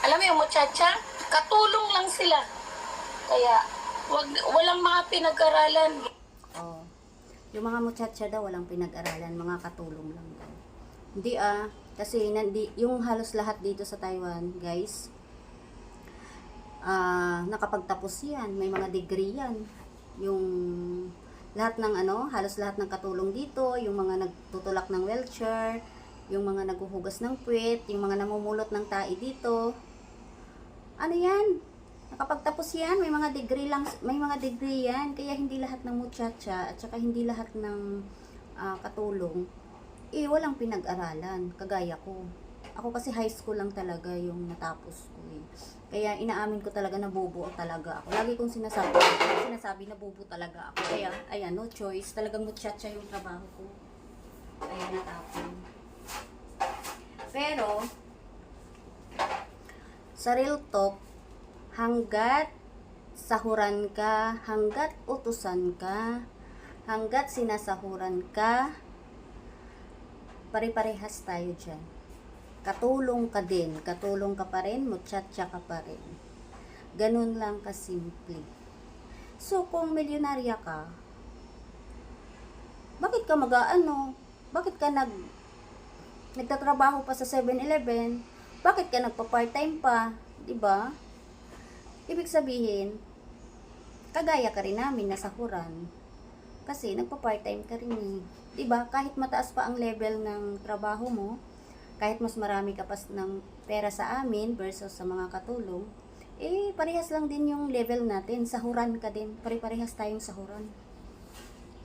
Alam mo yung muchacha, katulong lang sila. Kaya, wag, walang mga pinag-aralan. Oh. Yung mga muchacha daw walang pinag-aralan, mga katulong lang daw. Hindi ah, kasi nandi, yung halos lahat dito sa Taiwan, guys, ah, nakapagtapos yan, may mga degree yan. Yung lahat ng ano, halos lahat ng katulong dito, yung mga nagtutulak ng wheelchair, yung mga naghuhugas ng puwet, yung mga namumulot ng tai dito. Ano yan? Nakapagtapos yan, may mga degree lang, may mga degree yan, kaya hindi lahat ng muchacha at saka hindi lahat ng ah, katulong eh walang pinag-aralan, kagaya ko. Ako kasi high school lang talaga yung natapos ko eh. Kaya inaamin ko talaga na bobo talaga ako. Lagi kong sinasabi, sinasabi na bobo talaga ako. Kaya, ayan, no choice. Talagang muchacha yung trabaho ko. Kaya natapon. Pero, sa real talk, hanggat sahuran ka, hanggat utusan ka, hanggat sinasahuran ka, pare-parehas tayo dyan. Katulong ka din. Katulong ka pa rin, muchacha ka pa rin. Ganun lang kasimple. So, kung milyonarya ka, bakit ka mag-ano? Bakit ka nag nagtatrabaho pa sa 7-Eleven? Bakit ka nagpa-part-time pa? 'Di ba? Ibig sabihin, kagaya ka rin namin na sahuran. Kasi nagpa-part-time ka rin eh. 'Di ba? Kahit mataas pa ang level ng trabaho mo, kahit mas marami ka pa ng pera sa amin versus sa mga katulong, eh parehas lang din yung level natin. Sahuran ka din. Pare-parehas tayong sahuran.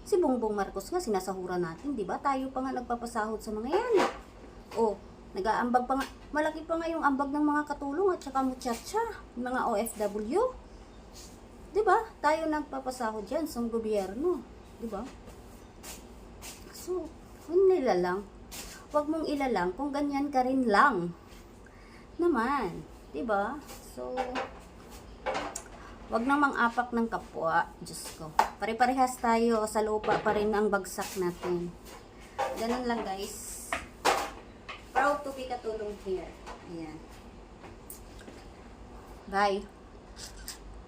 Si Bongbong Marcos nga sinasahuran natin, 'di ba? Tayo pa nga nagpapasahod sa mga 'yan. Oh, nag-aambag pa nga, malaki pa nga yung ambag ng mga katulong at saka muchacha, mga OFW. 'Di ba? Tayo nagpapasahod diyan sa gobyerno, 'di ba? So, huwag nilalang. Huwag mong ilalang kung ganyan ka rin lang. Naman, 'di ba? So, Wag namang apak ng kapwa, Diyos ko. Pare-parehas tayo, sa lupa pa rin ang bagsak natin. Ganun lang guys. Proud to be katulong here. Ayan. Bye.